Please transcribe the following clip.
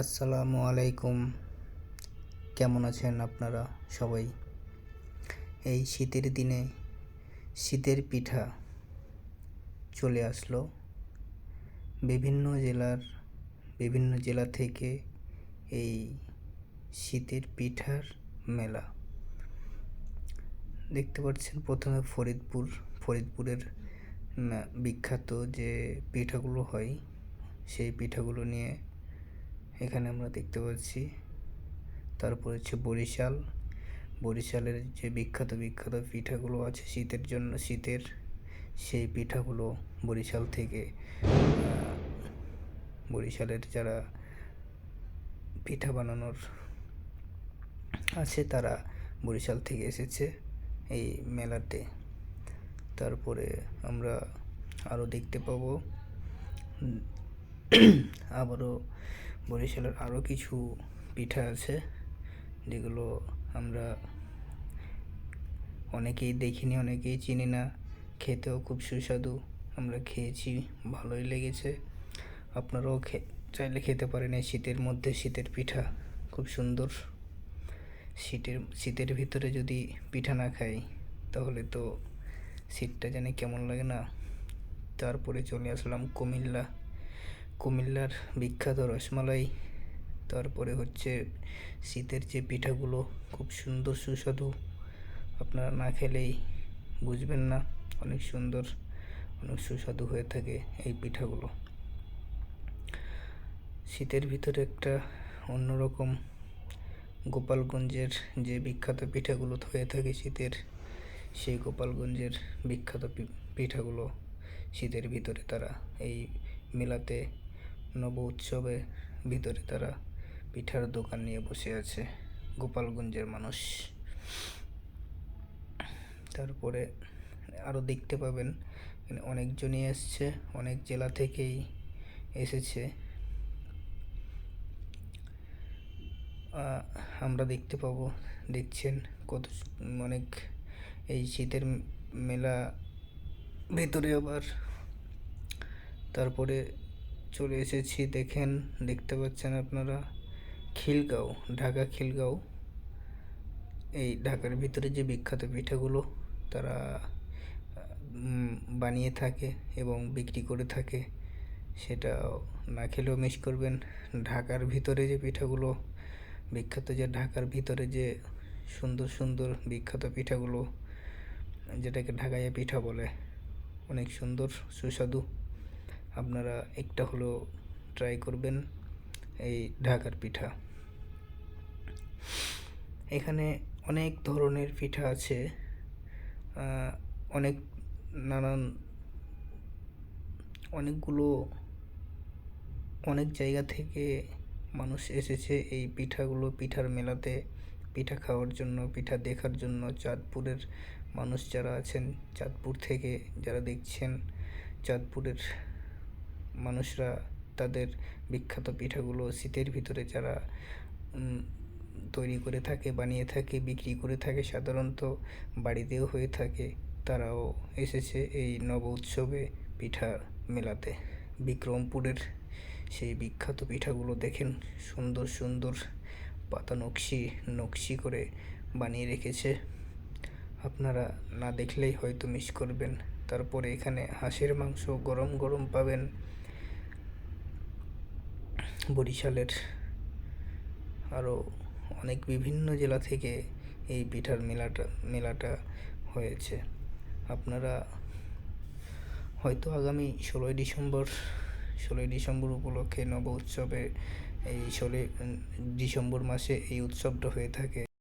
আসসালামু আলাইকুম। কেমন আছেন আপনারা সবাই? এই শীতের দিনে শীতের পিঠা চলে আসলো। বিভিন্ন জেলার, বিভিন্ন জেলা থেকে এই শীতের পিঠার মেলা। দেখতে পাচ্ছেন প্রথমে ফরিদপুর। ফরিদপুরের বিখ্যাত যে পিঠাগুলো হয়, সেই পিঠাগুলো নিয়ে এখানে আমরা দেখতে পাচ্ছি, তারপর হচ্ছে বরিশাল। বরিশালের যে বিখ্যাত বিখ্যাত পিঠাগুলো আছে শীতের জন্য, শীতের সেই পিঠাগুলো বরিশাল থেকে বরিশালের যারা পিঠা বানানোর আছে তারা বরিশাল থেকে এসেছে এই মেলাতে। তারপরে আমরা আরও দেখতে পাবো আবারও বরিশালের আরও কিছু পিঠা আছে, যেগুলো আমরা অনেকেই দেখিনি, অনেকেই চিনি না। খেতেও খুব সুস্বাদু। আমরা খেয়েছি, ভালোই লেগেছে। আপনারাও খে, চাইলে খেতে পারেন এই শীতের মধ্যে শীতের পিঠা। খুব সুন্দর। শীতের শীতের ভিতরে যদি পিঠা না খাই, তাহলে তো শীতটা জানি কেমন লাগে না। তারপরে চলে আসলাম কুমিল্লা। কুমিল্লার বিখ্যাত রসমালাই, তারপরে হচ্ছে শীতের যে পিঠাগুলো, খুব সুন্দর সুস্বাদু। আপনারা না খেলেই বুঝবেন না, অনেক সুন্দর, অনেক সুস্বাদু হয়ে থাকে এই পিঠাগুলো। শীতের ভিতরে একটা অন্যরকম গোপালগঞ্জের যে বিখ্যাত পিঠাগুলো হয়ে থাকে শীতের, সেই গোপালগঞ্জের বিখ্যাত পিঠাগুলো শীতের ভিতরে তারা এই মেলাতে নব উৎসবে ভিতরে তারা পিঠার দোকান নিয়ে বসে আছে, গোপালগঞ্জের মানুষ। তারপরে আরও দেখতে পাবেন অনেকজনই এসছে, অনেক জেলা থেকেই এসেছে। আমরা দেখতে পাবো, দেখছেন কত অনেক এই শীতের মেলা ভেতরে আবার। তারপরে চলে এসেছি, দেখেন, দেখতে পাচ্ছেন আপনারা, খিলগাঁও, ঢাকা খিলগাঁও। এই ঢাকার ভিতরে যে বিখ্যাত পিঠাগুলো তারা বানিয়ে থাকে এবং বিক্রি করে থাকে সেটা না খেলেও মিস করবেন। ঢাকার ভিতরে যে পিঠাগুলো, বিখ্যাত যে ঢাকার ভিতরে যে সুন্দর সুন্দর বিখ্যাত পিঠাগুলো, যেটাকে ঢাকাইয়া পিঠা বলে, অনেক সুন্দর, সুস্বাদু। আপনারা একটা হলেও ট্রাই করবেন এই ঢাকার পিঠা। এখানে অনেক ধরনের পিঠা আছে অনেক নানান, অনেকগুলো, অনেক জায়গা থেকে মানুষ এসেছে এই পিঠাগুলো পিঠার মেলাতে, পিঠা খাওয়ার জন্য, পিঠা দেখার জন্য। চাঁদপুরের মানুষ যারা আছেন, চাঁদপুর থেকে যারা দেখছেন, চাঁদপুরের মানুষরা তাদের বিখ্যাত পিঠাগুলো শীতের ভিতরে যারা তৈরি করে থাকে, বানিয়ে থাকে, বিক্রি করে থাকে, সাধারণত বাড়িতেও হয়ে থাকে, তারাও এসেছে এই নব উৎসবে পিঠা মেলাতে। বিক্রমপুরের সেই বিখ্যাত পিঠাগুলো দেখেন, সুন্দর সুন্দর পাতা নকশি নকশি করে বানিয়ে রেখেছে। আপনারা না দেখলেই হয়তো মিস করবেন। তারপরে এখানে হাঁসের মাংস গরম গরম পাবেন। বরিশালের আরও অনেক বিভিন্ন জেলা থেকে এই পিঠার মেলাটা মেলাটা হয়েছে। আপনারা হয়তো আগামী ষোলোই ডিসেম্বর ষোলোই ডিসেম্বর উপলক্ষে নব উৎসবে এই ষোলোই ডিসেম্বর মাসে এই উৎসবটা হয়ে থাকে।